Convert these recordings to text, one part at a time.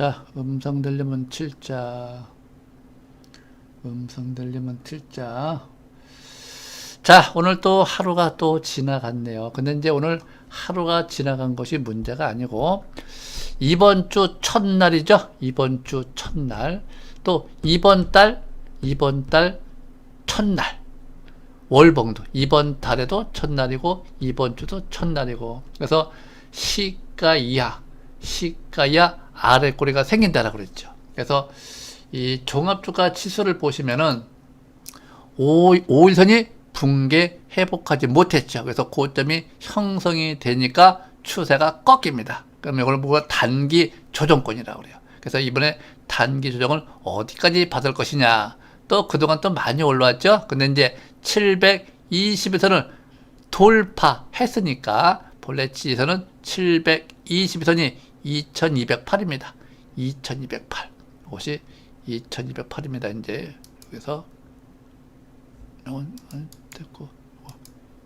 자, 음성 들리면 칠자. 음성 들리면 틀자. 자, 오늘 또 하루가 또 지나갔네요. 근데 이제 오늘 하루가 지나간 것이 문제가 아니고, 이번 주 첫날이죠? 이번 주 첫날. 또 이번 달, 이번 달 첫날. 월봉도. 이번 달에도 첫날이고, 이번 주도 첫날이고. 그래서 시가 이하, 시가 이하 아래 꼬리가 생긴다라고 그랬죠. 그래서 이 종합주가 치수를 보시면은 5, 5일선이 붕괴 회복하지 못했죠. 그래서 고점이 형성이 되니까 추세가 꺾입니다. 그럼 이걸 보고 단기 조정권이라고 그래요. 그래서 이번에 단기 조정을 어디까지 받을 것이냐. 또 그동안 또 많이 올라왔죠. 근데 이제 720에서는 돌파했으니까 본래 지지선은 720선이 2208입니다. 2208. 이것이 2208입니다. 이제 여기서 이건 됐고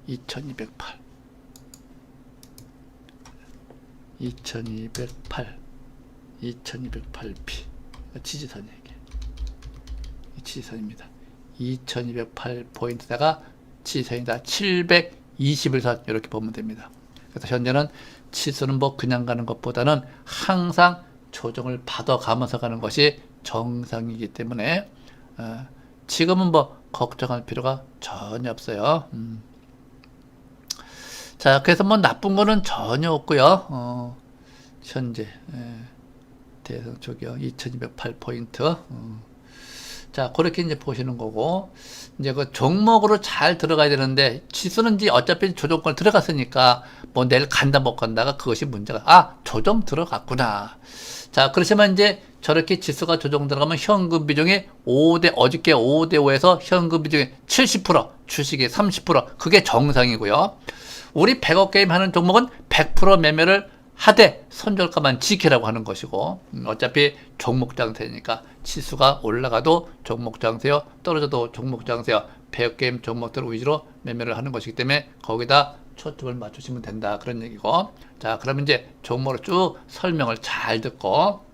2208 2208 2208p 지지선이 이게 이 지지선입니다. 2208 포인트다가 지지선이다. 721선 이렇게 보면 됩니다. 그래서 현재는 치수는 뭐 그냥 가는 것보다는 항상 조정을 받아가면서 가는 것이 정상이기 때문에 어, 지금은 뭐 걱정할 필요가 전혀 없어요. 음. 자, 그래서 뭐 나쁜 거는 전혀 없고요. 어, 현재 예, 대성 쪽이요, 2,208 포인트. 어. 자, 그렇게 이제 보시는 거고, 이제 그 종목으로 잘 들어가야 되는데, 지수는 이제 어차피 조정권 들어갔으니까, 뭐 내일 간다 못 간다가 그것이 문제가, 아, 조정 들어갔구나. 자, 그렇지만 이제 저렇게 지수가 조정 들어가면 현금 비중이 5대, 어저께 5대 5에서 현금 비중이 70%, 주식이 30%, 그게 정상이고요. 우리 100억 게임 하는 종목은 100% 매매를 하되 손절가만 지키라고 하는 것이고 음, 어차피 종목 장세니까 치수가 올라가도 종목 장세요 떨어져도 종목 장세요 배역 게임 종목들 위주로 매매를 하는 것이기 때문에 거기다 초점을 맞추시면 된다. 그런 얘기고. 자 그러면 이제 종목을 쭉 설명을 잘 듣고.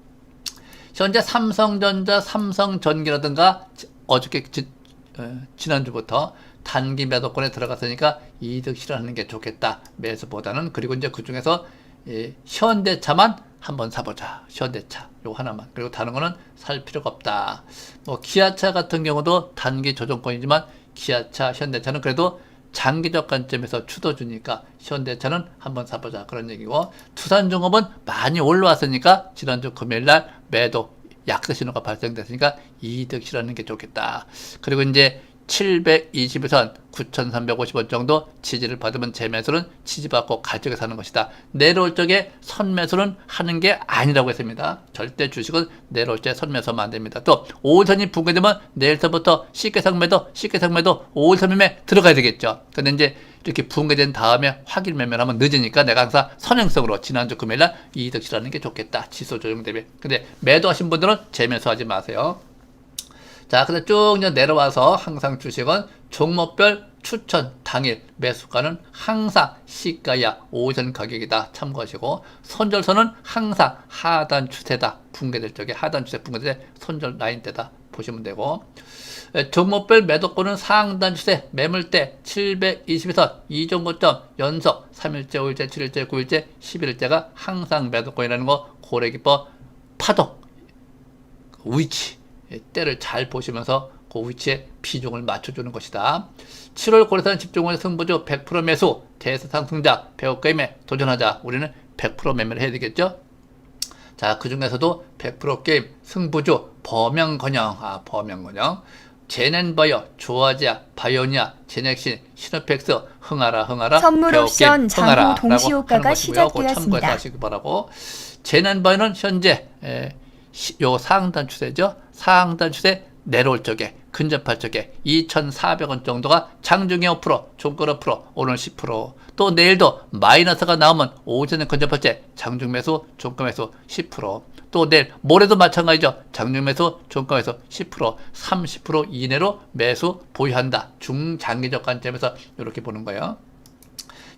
현재 삼성전자 삼성전기라든가 어저께 지, 어, 지난주부터 단기 매도권에 들어갔으니까 이득 실현하는 게 좋겠다. 매수보다는. 그리고 이제 그 중에서 예, 현대차만 한번 사보자. 현대차. 요 하나만. 그리고 다른 거는 살 필요가 없다. 뭐, 기아차 같은 경우도 단기 조정권이지만, 기아차, 현대차는 그래도 장기적 관점에서 추도 주니까, 현대차는 한번 사보자. 그런 얘기고, 투산종업은 많이 올라왔으니까, 지난주 금요일 날 매도, 약세 신호가 발생됐으니까, 이득 실현하는 게 좋겠다. 그리고 이제, 720에선 9,350원 정도 지지를 받으면 재매수는 지지받고 가격에 사는 것이다. 내려올 적에 선매수는 하는 게 아니라고 했습니다. 절대 주식은 내려올 때 선매수하면 안 됩니다. 또 5일선이 붕괴되면 내일서부터 쉽게 상매도 쉽게 상매도 5일선 매매 들어가야 되겠죠. 근데 이제 이렇게 붕괴된 다음에 확인 매매를 하면 늦으니까 내가 항상 선행성으로 지난주 금요일날 이득 실하는 게 좋겠다. 지수 조정 대비. 근데 매도하신 분들은 재매수하지 마세요. 자, 근데 쭉 내려와서 항상 주식은 종목별 추천 당일 매수가는 항상 시가야 오전 가격이다 참고하시고 손절선은 항상 하단 추세다 붕괴될 적에 하단 추세 붕괴될 때 손절 라인대다 보시면 되고 에, 종목별 매도권은 상단 추세 매물대 720에서 이정고점 연속 3일째 5일째 7일째 9일째 11일째가 항상 매도권이라는 거 고래기법 파동 위치 예, 때를 잘 보시면서 그 위치에 비중을 맞춰주는 것이다. 7월 고래산 집중원의 승부주 100% 매수, 대세 상승자, 배우 게임에 도전하자. 우리는 100% 매매를 해야 되겠죠? 자, 그 중에서도 100% 게임, 승부주, 범양건영, 아, 범양건영, 제넨바이어, 조아지아, 바이오니아, 제넥신, 시노펙스, 흥하라, 흥하라, 선물 옵션 흥하라, 장고 동시효과가 라고 하는 것이고요. 그거 시작되었습니다. 참고해서 하시기 바라고. 제넨바이오는 현재 에, 시- 요 상단 추세죠. 상단 추세 내려올 적에 근접할 적에 2,400원 정도가 장중에 5%, 종가 5%, 오늘 10%. 또 내일도 마이너스가 나오면 오전에 근접할 때 장중 매수, 종가 매수 10%. 또 내일 모레도 마찬가지죠. 장중 매수, 종가 매수 10%, 30% 이내로 매수 보유한다. 중장기적 관점에서 이렇게 보는 거예요.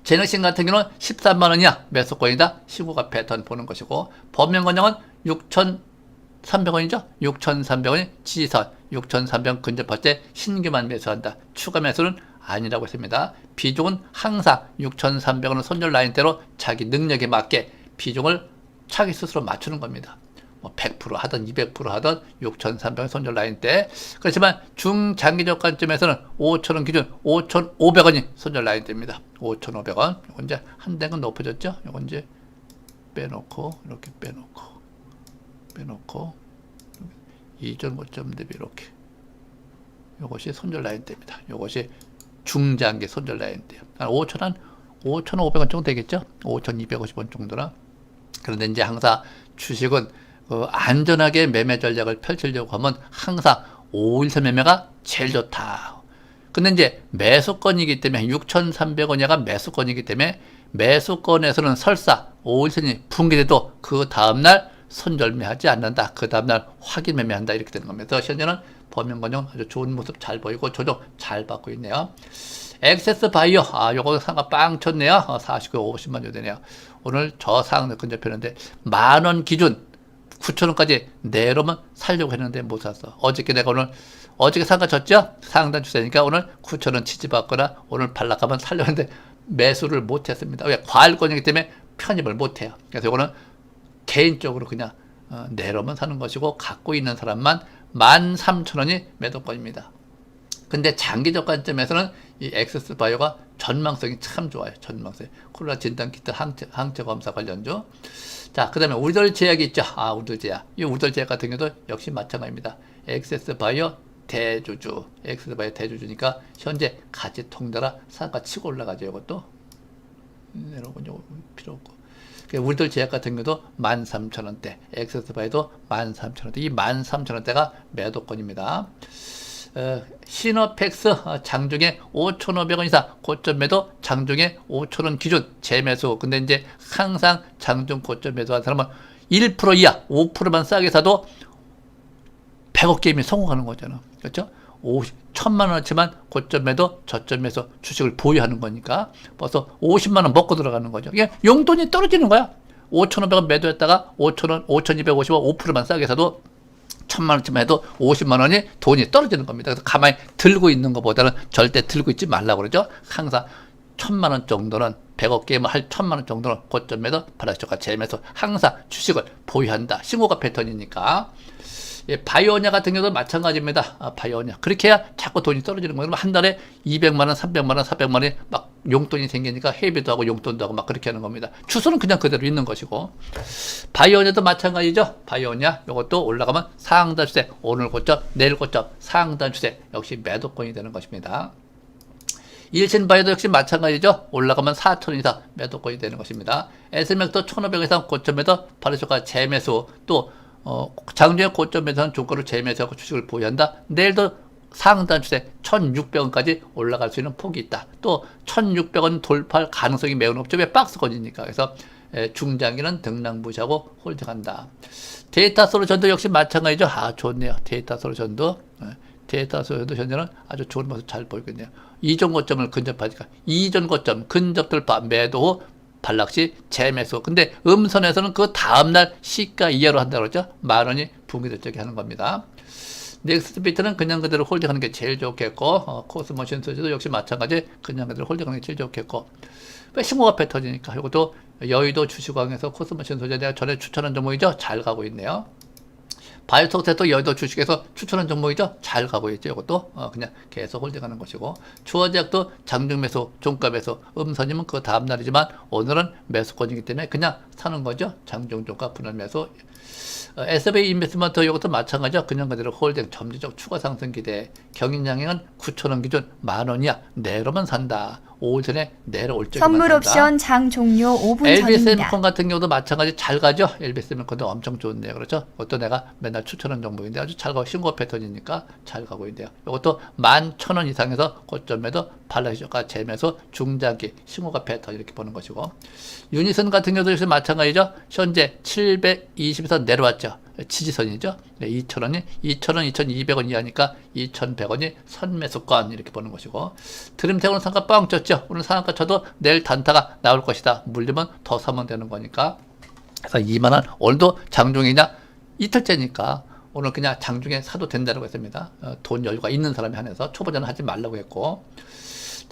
제너신 같은 경우는 13만 원이야 매수권이다 15가 패턴 보는 것이고 범명건영은 6천 6,300원이죠? 6,300원이 지지선, 6,300원 근접할 때 신규만 매수한다. 추가 매수는 아니라고 했습니다. 비중은 항상 6,300원은 손절 라인대로 자기 능력에 맞게 비중을 자기 스스로 맞추는 겁니다. 뭐 100% 하든 200% 하든 6,300원 손절 라인 때 그렇지만 중장기적 관점에서는 5,000원 기준 5,500원이 손절 라인 대입니다. 5,500원. 이건 이제 한 대는 높아졌죠. 이건 이제 빼놓고 이렇게 빼놓고 빼놓고 이전 고점 대비 이렇게 이것이 손절 라인 대입니다. 이것이 중장기 손절 라인 대요. 한 5천 한 5,500원 정도 되겠죠? 5,250원 정도나. 그런데 이제 항상 주식은 그 안전하게 매매 전략을 펼치려고 하면 항상 5일선 매매가 제일 좋다. 근데 이제 매수권이기 때문에 6,300원이가 매수권이기 때문에 매수권에서는 설사 5일선이 붕괴돼도 그 다음날 손절매하지 않는다. 그 다음날 확인 매매한다. 이렇게 되는 겁니다. 그래서 현재는 범용건용 아주 좋은 모습 잘 보이고 조정 잘 받고 있네요. 액세스 바이오, 아, 요거 상가 빵 쳤네요. 어, 49, 50만 원 되네요. 오늘 저상을 근접했는데, 만 원 기준 9천원까지 내려면 살려고 했는데 못 샀어. 어저께 내가 오늘, 어저께 상가 쳤죠? 상단 주세니까 오늘 9천원 치집받거나 오늘 발락하면 살려고 했는데 매수를 못 했습니다. 왜? 과일권이기 때문에 편입을 못 해요. 그래서 이거는 개인적으로 그냥 어, 내려면 사는 것이고 갖고 있는 사람만 13,000원이 매도권입니다. 근데 장기적 관점에서는 이 엑세스 바이오가 전망성이 참 좋아요. 전망성. 콜라 진단 키트 항체, 항체 검사 관련주. 자, 그 다음에 우리들 제약이 있죠. 아, 우리들 제약. 이 우리들 제약 같은 경우도 역시 마찬가지입니다. 엑세스 바이오 대주주. 엑세스 바이오 대주주니까 현재 가치 통달아 상가 치고 올라가죠. 이것도. 내려오고 필요 없고. 그 우리들 제약 같은 경우도 13,000원대, 엑세스 바이도 13,000원대. 이 13,000원대가 매도권입니다. 어, 시너팩스 어, 장중에 5,500원 이상 고점 매도 장중에 5,000원 기준 재매수 근데 이제 항상 장중 고점 매도한 사람은 1% 이하 5%만 싸게 사도 100억 게임이 성공하는 거잖아 그렇죠? 50, 천만 원어치만 고점 매도 저점 매수 주식을 보유하는 거니까 벌써 50만 원 먹고 들어가는 거죠 이게 용돈이 떨어지는 거야 5,500원 매도했다가 5,000원 5,250원 5%만 싸게 사도 천만 원쯤 해도 50만 원이 돈이 떨어지는 겁니다. 그래서 가만히 들고 있는 것보다는 절대 들고 있지 말라고 그러죠. 항상 천만 원 정도는 100억 게임을 할 천만 원 정도는 고점에도 바닥초가 재면서 항상 주식을 보유한다. 신고가 패턴이니까. 예, 바이오냐 같은 경우도 마찬가지입니다. 아, 바이오냐. 그렇게 해야 자꾸 돈이 떨어지는 거예요. 한 달에 200만 원, 300만 원, 400만 원이 막 용돈이 생기니까 회비도 하고 용돈도 하고 막 그렇게 하는 겁니다. 주소는 그냥 그대로 있는 것이고. 바이오냐도 마찬가지죠. 바이오냐. 이것도 올라가면 상단 추세, 오늘 고점, 내일 고점, 상단 추세. 역시 매도권이 되는 것입니다. 일신 바이오도 역시 마찬가지죠. 올라가면 4천 이상 매도권이 되는 것입니다. SMX도 1,500 이상 고점에서 바르쇼가 재매수 또 어, 장중에 고점에서는 종가를 재매수하고 주식을 보유한다. 내일도 상단 추세 1,600원까지 올라갈 수 있는 폭이 있다. 또 1,600원 돌파할 가능성이 매우 높죠. 왜 박스권이니까. 그래서 에, 중장기는 등락무시하고 홀딩한다. 데이터 솔루션도 역시 마찬가지죠. 아 좋네요. 데이터 솔루션도 에, 데이터 솔루션도 현재는 아주 좋은 모습 잘 보이고 있네요. 이전 고점을 근접하니까 이전 고점 근접 돌파 매도 후 반락시 재매수. 근데 음선에서는 그 다음날 시가 이하로 한다고 그러죠. 만 원이 붕괴될 적에 하는 겁니다. 넥스트 비트는 그냥 그대로 홀딩하는 게 제일 좋겠고, 어, 코스모션 소지도 역시 마찬가지 그냥 그대로 홀딩하는 게 제일 좋겠고, 왜 신고가 패턴이니까 이것도 여의도 주식왕에서 코스모션 소재 내가 전에 추천한 종목이죠. 잘 가고 있네요. 바이오톡스도 여의도 주식에서 추천한 종목이죠. 잘 가고 있죠. 이것도 어, 그냥 계속 홀딩하는 것이고 주어제약도 장중 매수, 종가 매수, 음선이면 그 다음 날이지만 오늘은 매수권이기 때문에 그냥 사는 거죠. 장중 종가 분할 매수. 어, SB 인베스먼트 이것도 마찬가지죠. 그냥 그대로 홀딩 점진적 추가 상승 기대. 경인양행은 9천원 기준 만 원 이야. 내려만 산다. 5일 전에 내려올 적에만 선물 산다. 옵션 장 종료 5분 LBS 전입니다. 엠콘 같은 경우도 마찬가지 잘 가죠. LBS 엠콘도 엄청 좋은데요. 그렇죠? 그것도 내가 맨날 추천한 종목인데 아주 잘 가고 신고 패턴이니까 잘 가고 있는데요. 이것도 11,000원 이상에서 고점에도 발라시조가 재면서 중장기 신고가 패턴 이렇게 보는 것이고 유니선 같은 경우도 역시 마찬가지죠. 현재 720 에서 내려왔죠. 지지선이죠. 네, 2,000원이 2,000원, 2,200원 이하니까 2,100원이 선매수권 이렇게 보는 것이고 드림텍은 상가 뻥 쳤죠. 오늘 상한가 쳐도 내일 단타가 나올 것이다. 물리면 더 사면 되는 거니까. 그래서 2만 원 오늘도 장중이냐 이틀째니까 오늘 그냥 장중에 사도 된다고 했습니다. 어, 돈 여유가 있는 사람이 한해서 초보자는 하지 말라고 했고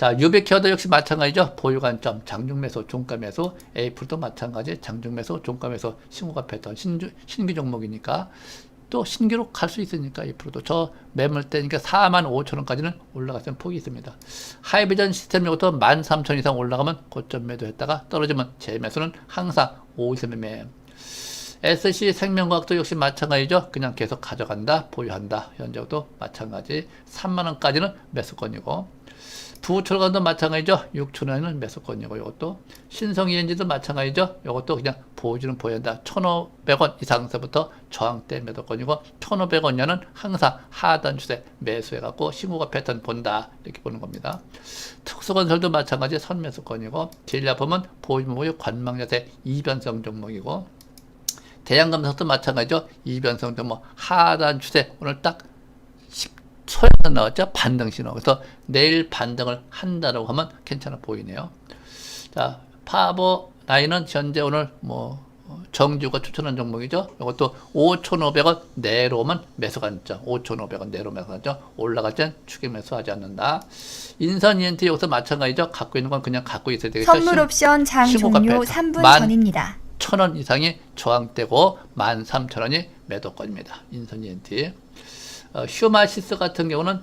자, 유베키어도 역시 마찬가지죠. 보유관점, 장중 매수, 종가 매수, 에이플도 마찬가지, 장중 매수, 종가 매수, 신고가 패턴, 신주, 신규 종목이니까 또 신규로 갈수 있으니까 에이플도 저 매물대니까 4만 5천 원까지는 올라갔으면 폭이 있습니다. 하이비전 시스템 이것도 13,000 이상 올라가면 고점 매도했다가 떨어지면 재매수는 항상 5일선 매매. SC 생명과학도 역시 마찬가지죠. 그냥 계속 가져간다, 보유한다. 현재도 마찬가지. 3만 원까지는 매수권이고 부철관도 마찬가지죠. 6천원은 매수권이고 이것도 신성이엔지도 마찬가지죠. 이것도 그냥 보여주는 보여한다. 1,500원 이상서부터 저항대 매도권이고 1,500원이면 항상 하단 추세 매수해갖고 신고가 패턴 본다 이렇게 보는 겁니다. 특수건설도 마찬가지 선매수권이고 제일야품은 보유무의 관망자세 이변성 종목이고 대양감석도 마찬가지죠. 이변성 종목 하단 추세 오늘 딱 소에서 나왔죠. 반등 신호. 그래서 내일 반등을 한다라고 하면 괜찮아 보이네요. 자, 파버 라인은 현재 오늘 뭐 어, 정주가 추천한 종목이죠. 이것도 5,500원 내로만 매수 관점. 5,500원 내로 매수 관점. 올라갈 땐 추격 매수하지 않는다. 인선 ENT 여기서 마찬가지죠. 갖고 있는 건 그냥 갖고 있어야 되겠죠. 선물 옵션 장 종료 패턴. 3분 만- 전입니다. 1,000원 이상이 저항대고 13,000원이 매도권입니다. 인선 ENT. 어, 휴마시스 같은 경우는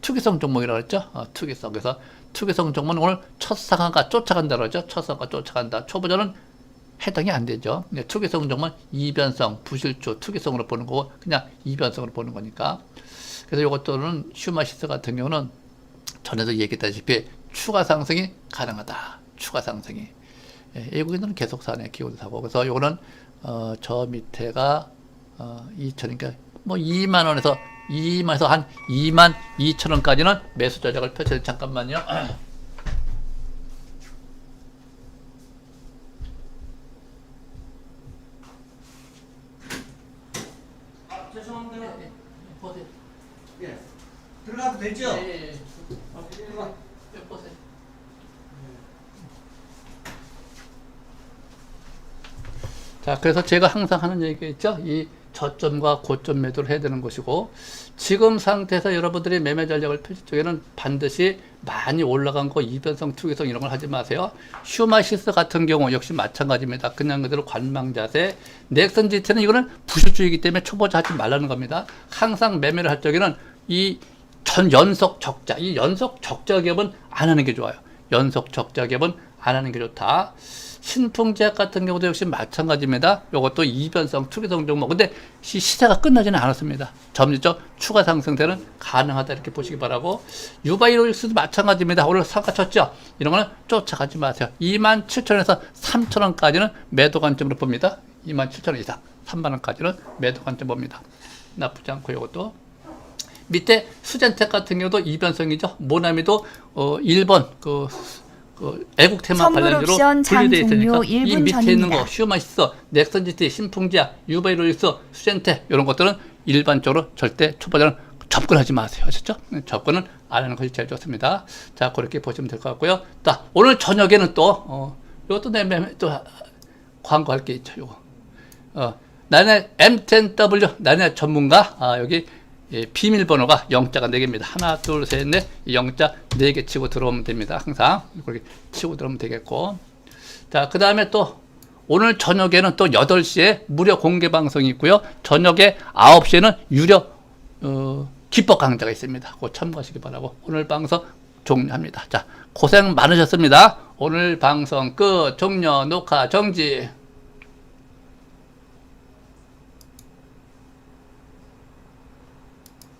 투기성 종목이라고 했죠. 어, 투기성. 그래서 투기성 종목은 오늘 첫 상한가 쫓아간다고 그러죠. 첫 상한가 쫓아간다. 초보자는 해당이 안 되죠. 근데 투기성 종목은 이변성, 부실주, 투기성으로 보는 거고 그냥 이변성으로 보는 거니까. 그래서 이것들은 휴마시스 같은 경우는 전에도 얘기했다시피 추가 상승이 가능하다. 추가 상승이. 예, 외국인들은 계속 사네 기호도 사고 그래서 요거는 어, 저 밑에가 어, 2천이니까 뭐 2만 원에서 2만에서 한 2만 2천 원까지는 매수 전략을 펼쳐 잠깐만요. 아, 죄송합니다. 보세요. 예. 들어가도 되죠? 예, 예, 예. 어, 들어가. 예, 보세요. 자, 그래서 제가 항상 하는 얘기가 있죠. 이 저점과 고점 매도를 해야 되는 것이고, 지금 상태에서 여러분들이 매매 전략을 펼칠 적에는 반드시 많이 올라간 거, 이변성, 투기성 이런 걸 하지 마세요. 슈마시스 같은 경우 역시 마찬가지입니다. 그냥 그대로 관망 자세. 넥슨 지트는 이거는 부실주의이기 때문에 초보자 하지 말라는 겁니다. 항상 매매를 할 적에는 이 전 연속 적자, 이 연속 적자 기업은 안 하는 게 좋아요. 연속 적자 기업은 안 하는 게 좋다. 신풍제약 같은 경우도 역시 마찬가지입니다. 이것도 이변성, 투기성 종목. 근데 시, 시세가 끝나지는 않았습니다. 점진적 추가 상승세는 가능하다 이렇게 보시기 바라고. 유바이로익스도 마찬가지입니다. 오늘 상가 쳤죠? 이런 거는 쫓아가지 마세요. 27,000원에서 3,000원까지는 매도 관점으로 봅니다. 27,000원 이상, 3만원까지는 매도 관점 봅니다. 나쁘지 않고 이것도. 밑에 수젠텍 같은 경우도 이변성이죠. 모나미도 어 1번 그, 그 애국 테마 선물 관련주로 옵션 장 분류되어 있으니까 이 1분 밑에 있는 거 전입니다. 슈마시스, 넥슨지티, 신풍지아, 유바이로익스, 수젠텍 이런 것들은 일반적으로 절대 초보자는 접근하지 마세요. 아셨죠? 접근은 안 하는 것이 제일 좋습니다. 자, 그렇게 보시면 될 것 같고요. 자, 오늘 저녁에는 또 어, 이것도 내또 광고할 게 있죠. 요거. 어, 나는 M10W 나는 전문가 아, 여기 예, 비밀번호가 영자가 4개입니다. 하나, 둘, 셋, 넷. 이 영자 4개 치고 들어오면 됩니다. 항상 그렇게 치고 들어오면 되겠고. 자, 그 다음에 또 오늘 저녁에는 또 8시에 무료 공개 방송이 있고요. 저녁에 9시에는 유료 어, 기법 강좌가 있습니다. 그거 참고하시기 바라고 오늘 방송 종료합니다. 자, 고생 많으셨습니다. 오늘 방송 끝 종료 녹화 정지.